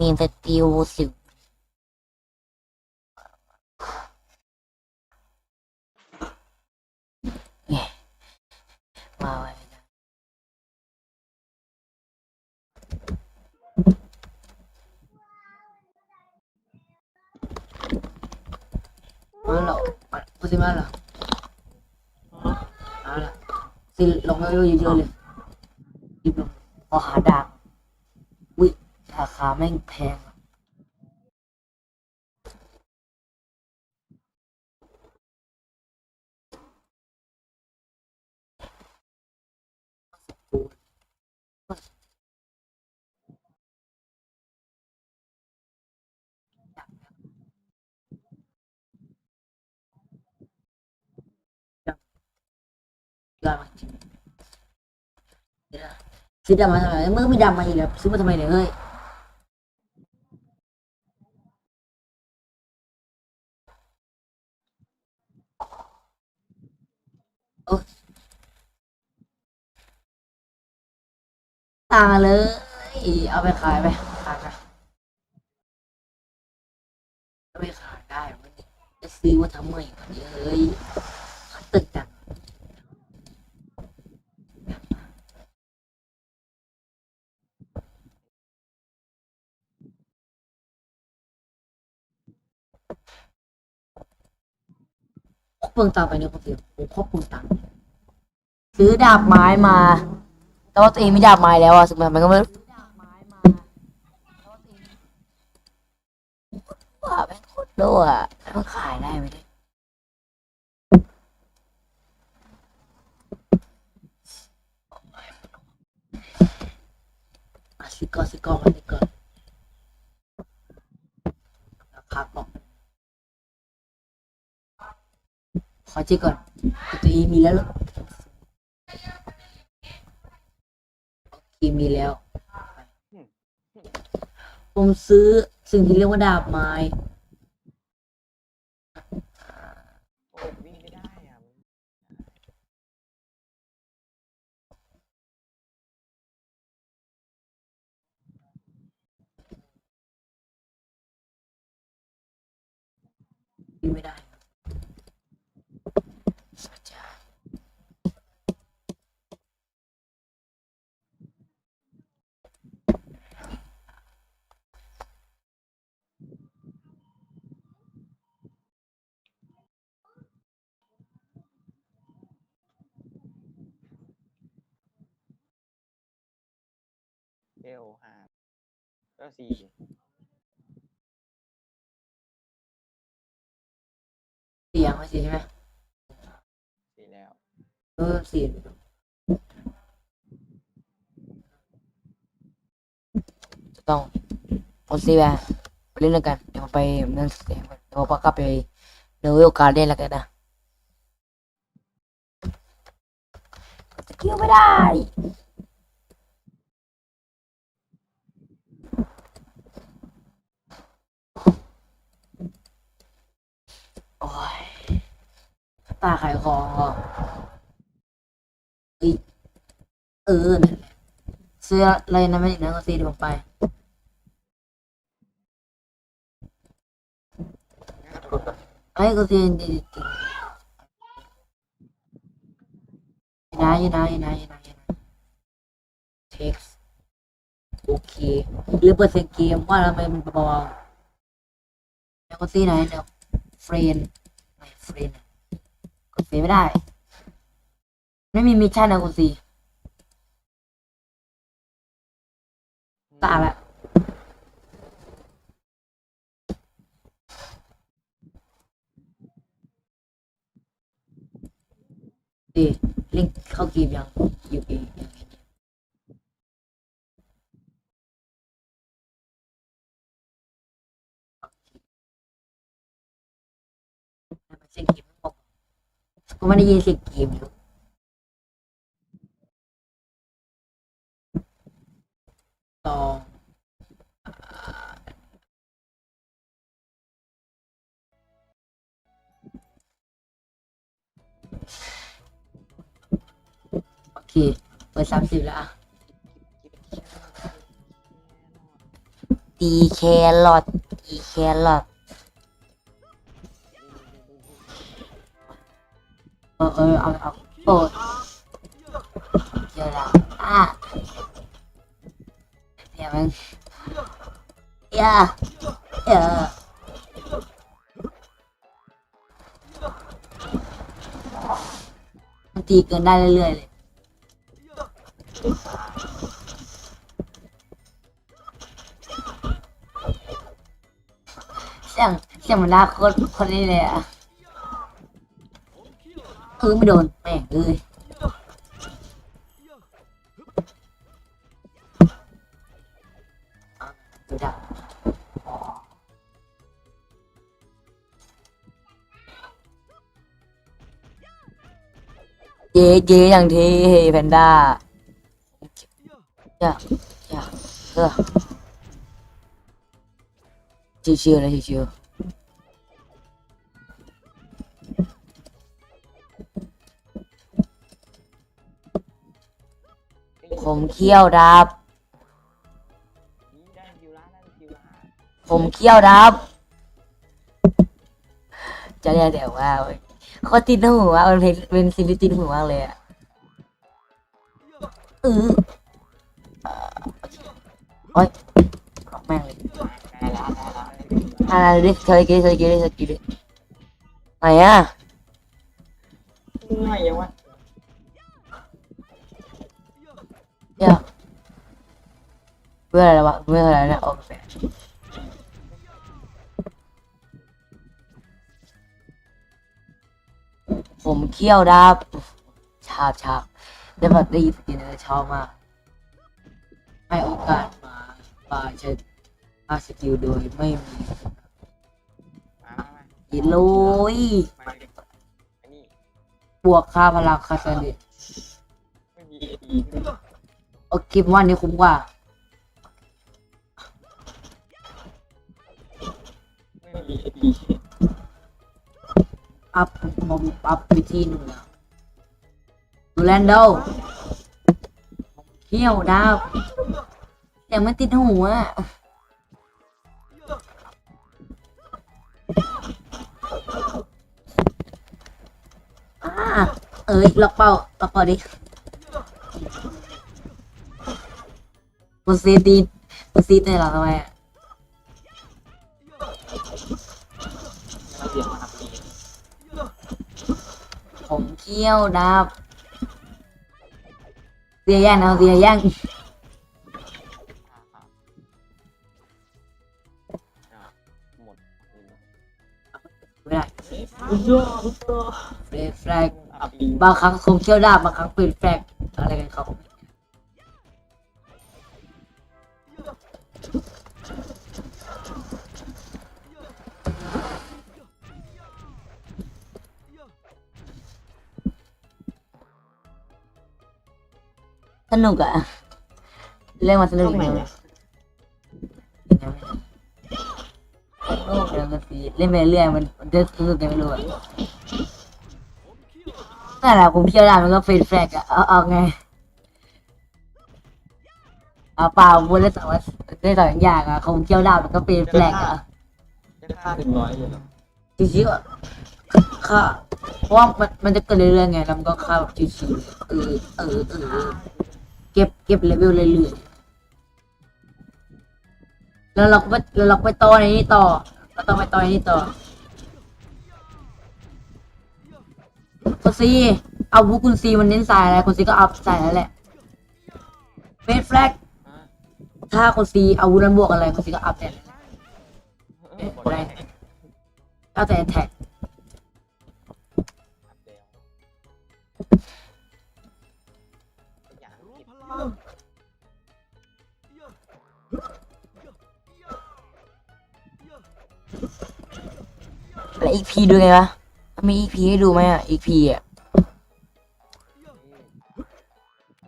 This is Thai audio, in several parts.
มีสติลสิบมาไว้นะมาหรอพูดสิมาหรอเราคาแม่งแพงดมากจริงซื้อดำมาทำไมเมื่อไม่ดำมาอีกแล้วซื้อมาทำไมเนี่ยเฮ้ย ต่างเลย เอาไปขายไปขายไปเอาไปขายได้มันจะซื้อมาทำไมวะเนี่ยเฮ้ยตึกจัง เปลืองตังค์ไปเนี่ยคนเดียวผมครบเปลืองตังค์ซื้อดาบไม้มา แต่ว่าตัวเองไม่ดาบไม้แล้วอะสึกมันมันก็ไม่รู้ว่าแม่งโคตรโลอะแล้วมันขายได้ไหมเนี่ยอะซื้อก่อนซื้อก่อนมาซื้อก่อราคาก่อน อเช็คก่อนตัวอีมีแล้วหรอโอเคมีแล้ว ผมซื้อสิ่งที่เรียกว่าดาบไม้ไม่ได้อะ ยิงไม่ได้ เอลห้าเอลสี่เสียงไม่เสียใช่ไหมสี่แล้ว เออเสียงจะต้องเอาซีแวะไปเล่นด้วยกันเดี๋ยวผมไปเมืองเสียงก่อนเดี๋ยวผมกลับไปเนวิลการ์เด้นแล้วกันนะสกิลไม่ได้ ตาขายของเอเอ้ยเออนั่นแหละเสื้ออะไรนะไม่อีกนะก็ซีเดี๋ยวผมไปไอ้ก็ซีจริงจริงนะยนะยนะยนะยนะเท็กซ์โอเคหรือเปิดเสียงเกมว่าทำไมมันเบาแล้วก็ซีไหนเดี๋ยวเฟรนไม่เฟรน กดซีไม่ได้ ไม่มีมิชชั่นนะกดซีตายละดีลิงเข้าเกมยังอยู่เองยังไงเนี่ยทำไมเสียงเกม ไม่ไม่ได้ยินเสียงเกมอยู่ต่อโอเค เปิดสามสิบแล้วอะตีแครอทตีแครอท เออเออเอาเอาโอ้เจอแล้วอะเดี๋ยวมันย่าอย่ามันตีเกินได้เรื่อยๆเลยเสียงเสียงมันน่าโคตรโคนนี้เลยอะ ออไม่โดนแม่งเอ้ยดูดักเย้เย้อย่างที่แพนด้าอย่าอย่าเออชิวๆเลยชิวๆ ผมเขี้ยวดับนี่ได้คิวละได้คิวละผมเขี้ยวดับ จะเรียกแต่ว่าเขาติดหูว่ามันเป็นเป็นซิลิตินหูมากเลยอะเออโอ๊ยล็อกแม่งเลยได้ละได้ละอะไรดิเธอกี้เธอกี้เธอกี้ดิไหนอะง่ายยังวะ เดี๋ยวเพื่ออะไรวะเพื่ออะไรเนี่ยโอเคผมเขี้ยวดับชาบชาบได้แบบได้ยินเสียงเลยชอบมากให้โอกาสมาปาใช้อาสกิลโดยไม่มีมามาอิโลยมาอันนี้บวกค่าพลังคาสเดตไม่มีเอ ดีโอเคผมว่าอันนี้คุ้มกว่า อัพมอมอัพวิธีหนึ่งแล้วดูแลนโดเขี้ยวดาวแต่มันติดหูอะอ่าเอ้ยล็อกเป้าล็อกเป้าดิ โปรซีตีโปรซีตีเหรอทำไมอะเราเสียงผมเขี้ยวดับเสียย่างเอาเสียย่างหมดไม่ได้คุณโย่คุณโย่เฟรแฟลกบดีบางครั้งคมเขี้ยวดาบบางครั้งเป็นแฟลกอะไรกันเขา นุกอะเล่นมาสนุกอย่างเดียวเลยสนุกอย่างกันสิเล่นไปเรื่อยมันมันจะสนุกยังไม่รู้อะนั่นแหละผมเที่ยวได้มันก็เป็นแฟลกอะเอาเอาไงเอาเปล่าพูดได้สองว่าได้สองอย่างอะผมเที่ยวได้มันก็เป็นแฟลกอะจะค่าหนึ่งร้อยเลยชิวๆอะค่ะเพราะว่ามันมันจะเกิดเรื่อยๆไงแล้วมันก็เข้าแบบชิวๆเออเออเออ เก็บเก็บเลเวลเรื่อยๆแล้วเราก็ไปแล้วเราก็ไปต่อในนี้ต่อเราต้องไปต่อในนี้ต่อคุณซีเอาบุคุณซีมันเน้นสายอะไรคุณซีก็อัพสายนั่นแหละเฟสแฟลกถ้าคุณซีอาวุธนั้นบวกอะไรคุณซีก็อัพแต่นั้นเอาแต่แท็ก แล้วอีกพีดูไงวะ มีอีพีให้ดูไหมอะอีพีอะ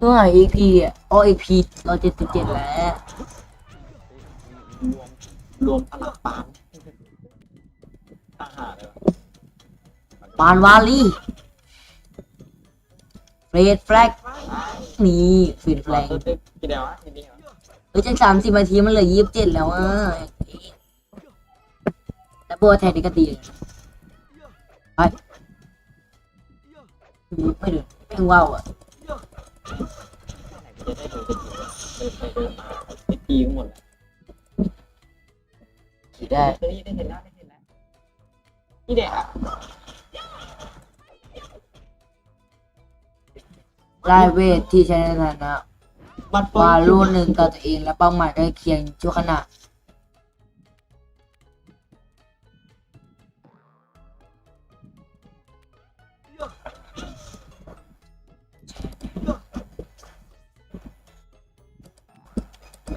ตัวไหนอีพีอะอ๋ออีพีเราเจ็ดสิบเจ็ดแล้วรวมรวมพลังปานทหารเลยปานวาลีเฟรดแฟลกนี่ฟีดแฟลกกี่เดียววะเฮ้ยจากสามสิบนาทีมันเหลือยี่สิบเจ็ดแล้วอะ แล้วโบแทนนี่ก็ดีเลยไปไม่ดูแม่งว้าวอะจะได้ดูเป็นจริงเดินไปเดินมาไอ้ปีหมดแล้วขี่ได้เฮ้ยได้เห็นแล้วได้เห็นแล้วนี่เด็กอะได้เวทที่ใช้ในฐานะมันวาลูหนึ่งต่อตัวเองและเป้าหมายใกล้เคียงชั่วขณะ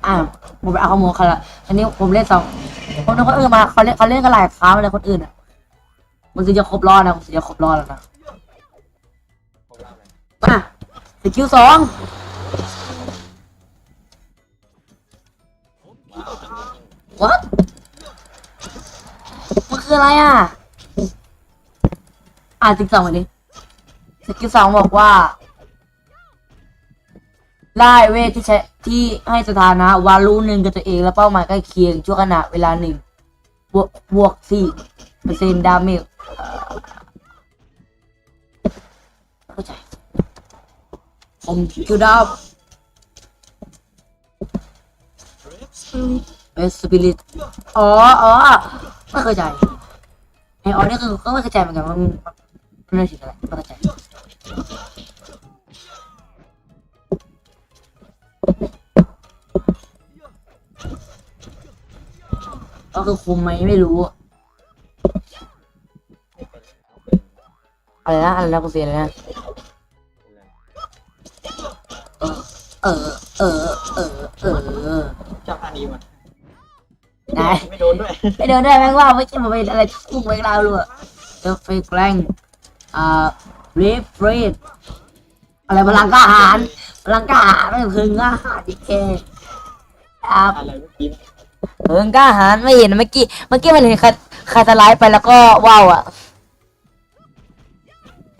อ่าผมไปเอาข้อมูลเขาละอันนี้ผมเล่นสองคนนึงคนอื่นมาเขาเล่นเขาเล่นกันหลายครั้งเลยคนอื่นอะมันคือจะครบรอบนะมันคือจะครบรอบแล้วนะมาสกิลสองวัดมันคืออะไรอะ อ่านติ๊กสองมาดิสกิลสองบอกว่า ไล่เวทที่ใช้ที่ให้สถานะวาลูหนึ่งกับตัวเองและเป้าหมายใกล้เคียงชั่วขณะเวลาหนึ่งบวกบวกสี่เปอร์เซ็นต์ดาเมจเอ่เข้าใจผมคิวดาวเอสปิริตอ๋ออ๋อไม่เข้าใจไอออนี่คือก็ไม่เข้าใจเหมือนกันว่ามันเรื่องถึงอะไรไม่เข้าใจ ก็คือคุมไหมไม่รู้ อะไรนะอะไรนะคุณเสียอะไรนะเออ เออ เออ เออชอบท่านี้มันได้ไม่โดนด้วยไปเดินด้วยแม่งว่าไม่ใช่มาเป็นอะไรทุ่งไว้ดาวเลยเอฟเฟกแรงอ่าเรฟเฟรดอะไรพลังก้าหารพลังก้าหารไม่คือกล้าหารดิเคครับอะไรเมื่อกี้ เพิงกล้าหารไม่เห็นเมื่อกี้เมื่อกี้มันเห็นใครใครสไลด์ไปแล้วก็ว้าวอะ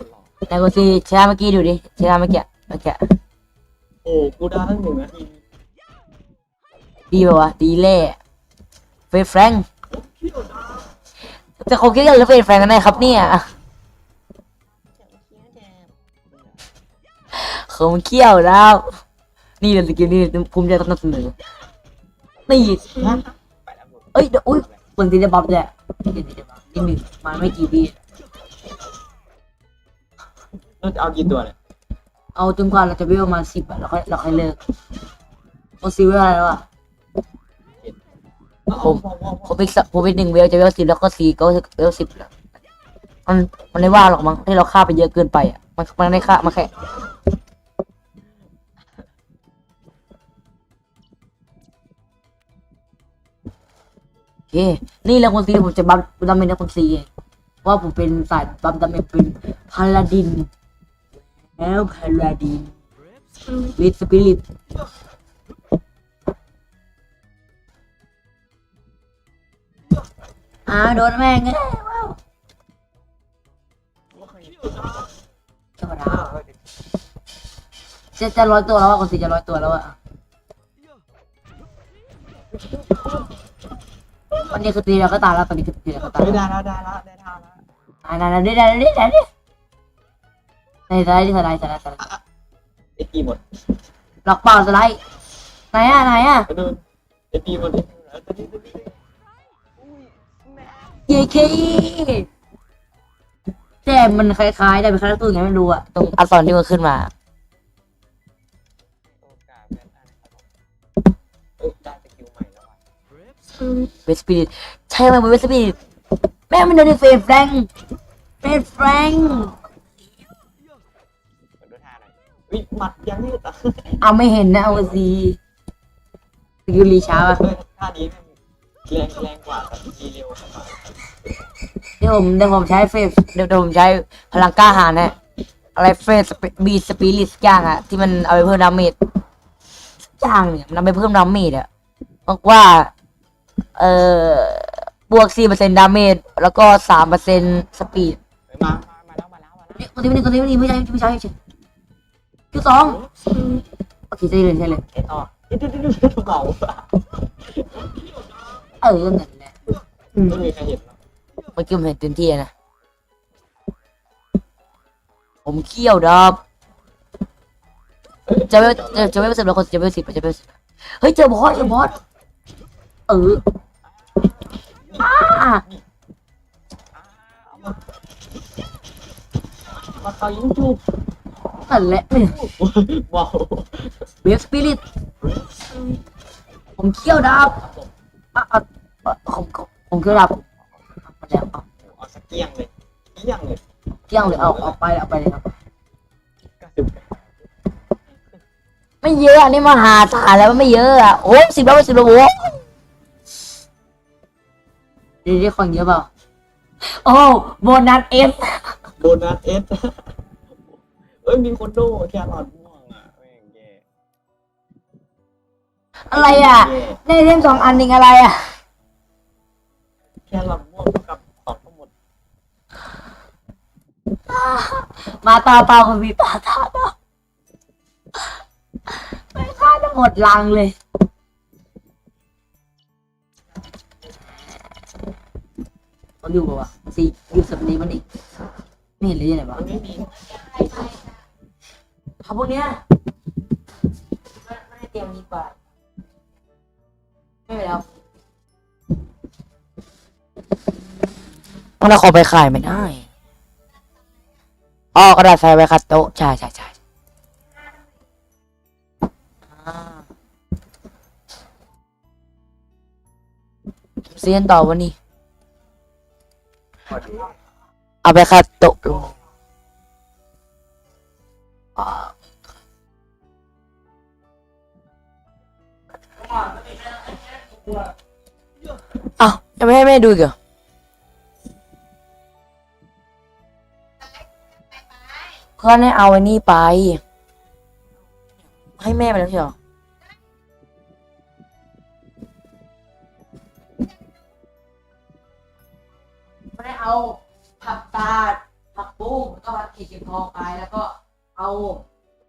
คนหล่อไหนกูซีเช้าเมื่อกี้ดูดิเช้าเมื่อกี้เมื่อกี้โอ้กูได้ตั้งหนึ่งนาทีดีป่าวะดีเล่เฟรแฟรงค์แต่เขาคิดกันหรือเฟรแฟรงค์กันแน่ครับเนี่ยเขามันเขี้ยวแล้วนี่เลยสกิลนี่ภูมิใจต้องนำเสนอ นี่ไปแล้วผมเอ้ยเดี๋ยวอุ้ยเปิดทีเดียบัฟเลยเดี๋ยวเดี๋ยวบัฟนิดหนึ่งมาไม่กี่วิเราจะเอากี่ตัวเนี่ยเอาจนกว่าเราจะเวมาสิบอะเราค่อยเราค่อยเลิกโอซีเวอะไรวะผมผมอีกสักผมอีกหนึ่งเวลจะเวลสิบแล้วก็สี่ก็เวลสิบแล้วมันมันไม่ว่าหรอกมั้งที่เราฆ่าไปเยอะเกินไปอะมันมันได้ฆ่ามาแค่ เค นี่แหละคนซีผมจะบัฟดาเมนคนซีเองว่าผมเป็นสายบัฟดาเมจเป็นพาลาดิน แล้วพาลาดินวิสปิริตอ่าโดนแม่งไงว้าวธรรมดาจะจะร้อยตัวแล้วอะคนสี่จะร้อยตัวแล้วอะ วันนี้คือตีแล้วก็ตายแล้วตอนนี้คือตีแล้วก็ตายไม่แล้วได้แล้วได้แล้วได้ท่าแล้วอ่านั่นนั่นนี่นั่นนี่นั่นนี่ในสได์ที่สได์สไลด์สได์ไอ้ปีหมดล็อกเปล่าสไลด์ไหนอะไหนอะไปดูไอ้ปีหมดไอ้ตัวนี้ตัวนี้เยเคแต่มันคล้ายๆได้เป็นคาแรคเตอร์ไงไม่รู้อะตรงอักษรที่มันขึ้นมา เวสปิริตใช่ไหมเวสปิริตแม่งมันโดนเฟรแฟรงค์เฟรแฟรงค์มาดูท่าหน่อยวิหมัดยังยืดอะเอาไม่เห็นนะเอาซีสกิลลีช้าป่ะเออท่านี้แม่งแรงแรงกว่าแต่ทีเร็วกว่าเดี๋ยวผมเดี๋ยวผมใช้เฟรเดี๋ยวเดี๋ยวผมใช้พลังกล้าหาญนะอะไรเฟรบีสปิริตอย่างอะที่มันเอาไปเพิ่มดาเมจสักอย่างเนี่ยมันเอาไปเพิ่มดาเมจอะบอกว่า เอ่อบวกสี่เปอร์เซ็นต์ดาเมจ แล้วก็สามเปอร์เซ็นต์สปีดเฮ้ยมามามาแล้วมาแล้วมาแล้วนี่คนที่ไม่ดีคนที่ไม่ดีไม่ใช่ไม่ใช่ไม่ใช่คือสองโอเคใช่เลยใช่เลยเอ็ดออกเดี๋ยวเดี๋ยวเดี๋ยวเบาเออนั่นแหละอืมไม่มีใครเห็นหรอกเมื่อกี้ผมเห็นเต็มที่นะ ผมเขี้ยวดับจะไม่จะจะไม่เป็นสิบแล้วคนจะไม่เป็นสิบจะไม่เป็นสิบเฮ้ยเจอบอสเจอบอส เอออ้ามาเขายิงจูบนั่นแหละเนี่ยเบาเบฟสปิริตผมเขี้ยวดับอะอะอะผมผมผมเขี้ยวดับมาแล้วเอาเอาสักเกี้ยงเลยเกี้ยงเลยเกี้ยงเลยเอาเอาไปเอาไปเลยครับเก้าสิบไม่เยอะอันนี้มหาศาลแล้วมันไม่เยอะอะโอ้สิบแล้วสิบแล้วโว้ ยเดี๋ยวนี้คนเยอะเปล่า โอ้โบนัสเอฟโบนัสเอสเอ้ยมีคนโดแครอทม่วงอะแม่งแย่อะไรอะ แย่ได้เล่มสองอันเองอะไรอะ แครอทม่วงเท่ากับของทั้งหมดมาตาเปล่าคนมีตาตาตาไม่ฆ่าจะหมดลังเลย มันอยู่ปะวะสีอยู่สับนี้มันอีกไม่เห็นเลยที่ไหนวะมันไม่มีครับพวกเนี้ยไม่ได้เตรียมดีกว่า ไม่เป็นไรครับมันเอาของไปขายไม่ได้อ๋อกระดาษใส่ไว้คัดโต๊ะใช่ใช่ใช่อ่าเซียนต่อวันนี้ เอาไปคัดโต๊ะลงอ่าอ้าวยังไม่ให้แม่ดูอีกเหรอเพื่อนให้เอาไอ้นี่ไป ให้แม่ไปแล้วใช่เหรอ เอาผักกาดผักบุ้งแล้วก็ผักขีดเข็มทองไปแล้วก็เอา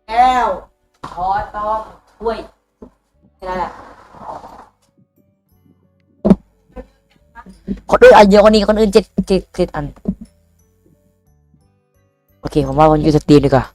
แก้วช้อนต้อมถ้วยแค่นั้นแหละคนอื่นอันเยอะกว่านี้คนอื่นเจ็ดเจ็ดเจ็ดอัน โอเค ผมว่าวันยูสตรีมดีกว่า